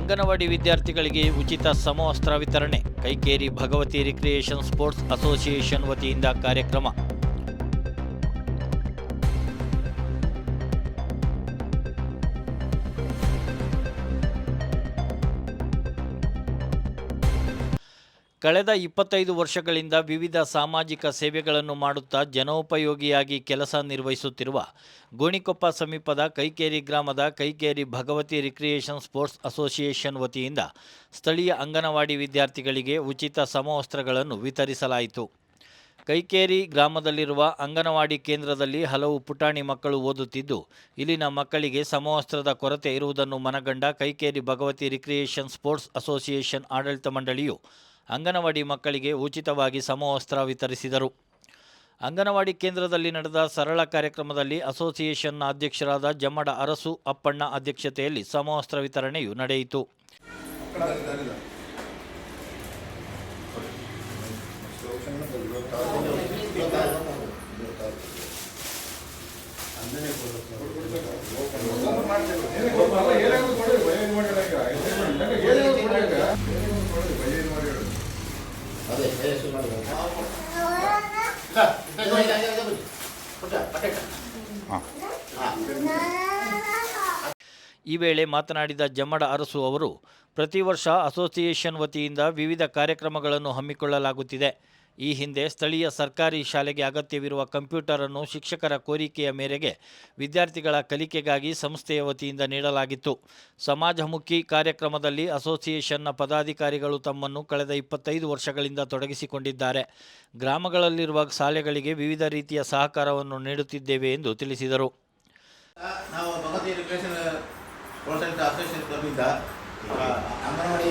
ಅಂಗನವಾಡಿ ವಿದ್ಯಾರ್ಥಿಗಳಿಗೆ ಉಚಿತ ಸಮವಸ್ತ್ರ ವಿತರಣೆ. Kaikeri Bhagavathi recreation sports association ವತಿಯಿಂದ ಕಾರ್ಯಕ್ರಮ. ಕಳೆದ ಇಪ್ಪತ್ತೈದು ವರ್ಷಗಳಿಂದ ವಿವಿಧ ಸಾಮಾಜಿಕ ಸೇವೆಗಳನ್ನು ಮಾಡುತ್ತಾ ಜನೋಪಯೋಗಿಯಾಗಿ ಕೆಲಸ ನಿರ್ವಹಿಸುತ್ತಿರುವ ಗೋಣಿಕೊಪ್ಪ ಸಮೀಪದ ಕೈಕೇರಿ ಗ್ರಾಮದ Kaikeri Bhagavathi recreation sports association ವತಿಯಿಂದ ಸ್ಥಳೀಯ ಅಂಗನವಾಡಿ ವಿದ್ಯಾರ್ಥಿಗಳಿಗೆ ಉಚಿತ ಸಮವಸ್ತ್ರಗಳನ್ನು ವಿತರಿಸಲಾಯಿತು. ಕೈಕೇರಿ ಗ್ರಾಮದಲ್ಲಿರುವ ಅಂಗನವಾಡಿ ಕೇಂದ್ರದಲ್ಲಿ ಹಲವು ಪುಟಾಣಿ ಮಕ್ಕಳು ಓದುತ್ತಿದ್ದು, ಇಲ್ಲಿನ ಮಕ್ಕಳಿಗೆ ಸಮವಸ್ತ್ರದ ಕೊರತೆ ಇರುವುದನ್ನು ಮನಗಂಡ Kaikeri Bhagavathi recreation sports association ಆಡಳಿತ ಮಂಡಳಿಯು ಅಂಗನವಾಡಿ ಮಕ್ಕಳಿಗೆ ಉಚಿತವಾಗಿ ಸಮವಸ್ತ್ರ ವಿತರಿಸಿದರು. ಅಂಗನವಾಡಿ ಕೇಂದ್ರದಲ್ಲಿ ನಡೆದ ಸರಳ ಕಾರ್ಯಕ್ರಮದಲ್ಲಿ ಅಸೋಸಿಯೇಷನ್ನ ಅಧ್ಯಕ್ಷರಾದ ಜಮ್ಮಡ ಅರಸು ಅಪ್ಪಣ್ಣ ಅಧ್ಯಕ್ಷತೆಯಲ್ಲಿ ಸಮವಸ್ತ್ರ ವಿತರಣೆಯು ನಡೆಯಿತು. ಈ ವೇಳೆ ಮಾತನಾಡಿದ ಜಮ್ಮಡ ಅರಸು ಅವರು ಪ್ರತಿ ವರ್ಷ ಅಸೋಸಿಯೇಷನ್ ವತಿಯಿಂದ ವಿವಿಧ ಕಾರ್ಯಕ್ರಮಗಳನ್ನು ಹಮ್ಮಿಕೊಳ್ಳಲಾಗುತ್ತಿದೆ. ಈ ಹಿಂದೆ ಸ್ಥಳೀಯ ಸರ್ಕಾರಿ ಶಾಲೆಗೆ ಅಗತ್ಯವಿರುವ ಕಂಪ್ಯೂಟರ್ ಅನ್ನು ಶಿಕ್ಷಕರ ಕೋರಿಕೆಯ ಮೇರೆಗೆ ವಿದ್ಯಾರ್ಥಿಗಳ ಕಲಿಕೆಗಾಗಿ ಸಂಸ್ಥೆಯ ವತಿಯಿಂದ ನೀಡಲಾಗಿತ್ತು. ಸಮಾಜಮುಖಿ ಕಾರ್ಯಕ್ರಮದಲ್ಲಿ ಅಸೋಸಿಯೇಷನ್ನ ಪದಾಧಿಕಾರಿಗಳು ತಮ್ಮನ್ನು ಕಳೆದ ಇಪ್ಪತ್ತೈದು ವರ್ಷಗಳಿಂದ ತೊಡಗಿಸಿಕೊಂಡಿದ್ದಾರೆ. ಗ್ರಾಮಗಳಲ್ಲಿರುವ ಶಾಲೆಗಳಿಗೆ ವಿವಿಧ ರೀತಿಯ ಸಹಕಾರವನ್ನು ನೀಡುತ್ತಿದ್ದೇವೆ ಎಂದು ತಿಳಿಸಿದರು. ನಾವು ಅಂಗನವಾಡಿ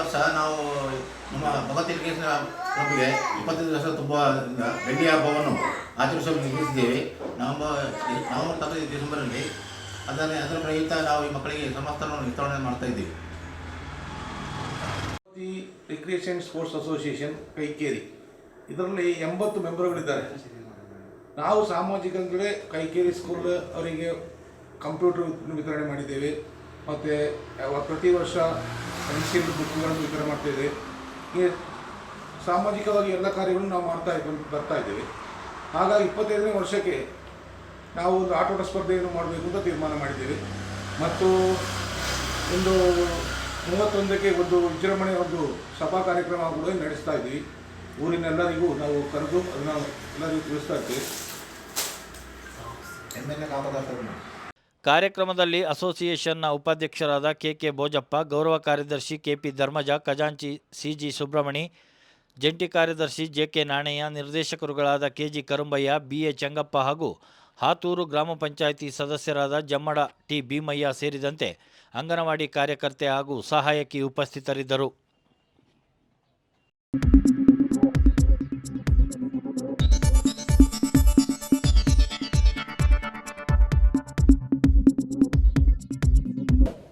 ವರ್ಷ ನಾವು ನಮ್ಮ ಭಗವತಿ ರಿಕ್ರಿಯೇಷನ್ ಕ್ಲಬ್ಗೆ ಇಪ್ಪತ್ತೈದು ವರ್ಷ ತುಂಬ ಬೆಳ್ಳಿ ಹಬ್ಬವನ್ನು ಆಚರಿಸಲು ನಿರ್ಮಿಸಿದ್ದೇವೆ ನವಂಬರ್ ನವಂಬರ್ ತಕ್ಕ ಡಿಸೆಂಬರಲ್ಲಿ ಅದನ್ನು, ಅದರ ಪ್ರಯುಕ್ತ ನಾವು ಈ ಮಕ್ಕಳಿಗೆ ಸಮಸ್ತವನ್ನು ವಿತರಣೆ ಮಾಡ್ತಾ ಇದ್ದೀವಿ. Recreation sports association Kaikeri. ಇದರಲ್ಲಿ ಎಂಬತ್ತು ಮೆಂಬರ್ಗಳಿದ್ದಾರೆ. ನಾವು ಸಾಮಾಜಿಕ ಅಂದರೆ ಕೈಕೇರಿ ಸ್ಕೂಲ್ ಅವರಿಗೆ ಕಂಪ್ಯೂಟರ್ ವಿತರಣೆ ಮಾಡಿದ್ದೇವೆ. ಮತ್ತು ಪ್ರತಿ ವರ್ಷ ಪೆನ್ಸಿಲ್ ಬುಕ್ಗಳನ್ನು ವಿತರಣೆ ಮಾಡ್ತೇವೆ ಹೀಗೆ ಸಾಮಾಜಿಕವಾಗಿ ಎಲ್ಲ ಕಾರ್ಯಗಳನ್ನು ನಾವು ಮಾಡ್ತಾ ಇದ್ದೀವಿ ಬರ್ತಾ ಇದ್ದೀವಿ. ಹಾಗಾಗಿ ಇಪ್ಪತ್ತೈದನೇ ವರ್ಷಕ್ಕೆ ನಾವು ಒಂದು ಆಟೋಟ ಸ್ಪರ್ಧೆಯನ್ನು ಮಾಡಬೇಕು ಅಂತ ತೀರ್ಮಾನ ಮಾಡಿದ್ದೇವೆ. ಮತ್ತು ಒಂದು ಮೂವತ್ತೊಂದಕ್ಕೆ ಒಂದು ವಿಜೃಂಭಣೆ, ಒಂದು ಸಭಾ ಕಾರ್ಯಕ್ರಮ ಕೂಡ ನಡೆಸ್ತಾ ಇದ್ದೀವಿ. ಊರಿನೆಲ್ಲರಿಗೂ ನಾವು ಕರೆದು ಅದನ್ನು ಎಲ್ಲರಿಗೂ ತಿಳಿಸ್ತಾ ಇದ್ದೀವಿ. ಎಂ ಎಲ್ ಎ ಕಾರ್ಯಕ್ರಮದಲ್ಲಿ ಅಸೋಸಿಯೇಷನ್ನ ಉಪಾಧ್ಯಕ್ಷರಾದ ಕೆಕೆ ಬೋಜಪ್ಪ ಗೌರವ ಕಾರ್ಯದರ್ಶಿ ಕೆಪಿ ಧರ್ಮಜ, ಖಜಾಂಚಿ ಸಿಜಿ ಸುಬ್ರಮಣಿ ಜಂಟಿ ಕಾರ್ಯದರ್ಶಿ JK Nanaiah, ನಿರ್ದೇಶಕರುಗಳಾದ K G Karumbaiah, B A Changappa ಹಾಗೂ ಹಾತೂರು ಗ್ರಾಮ ಪಂಚಾಯಿತಿ ಸದಸ್ಯರಾದ ಜಮ್ಮಡ ಟಿ ಭೀಮಯ್ಯ ಸೇರಿದಂತೆ ಅಂಗನವಾಡಿ ಕಾರ್ಯಕರ್ತೆ ಹಾಗೂ ಸಹಾಯಕಿ ಉಪಸ್ಥಿತರಿದ್ದರು.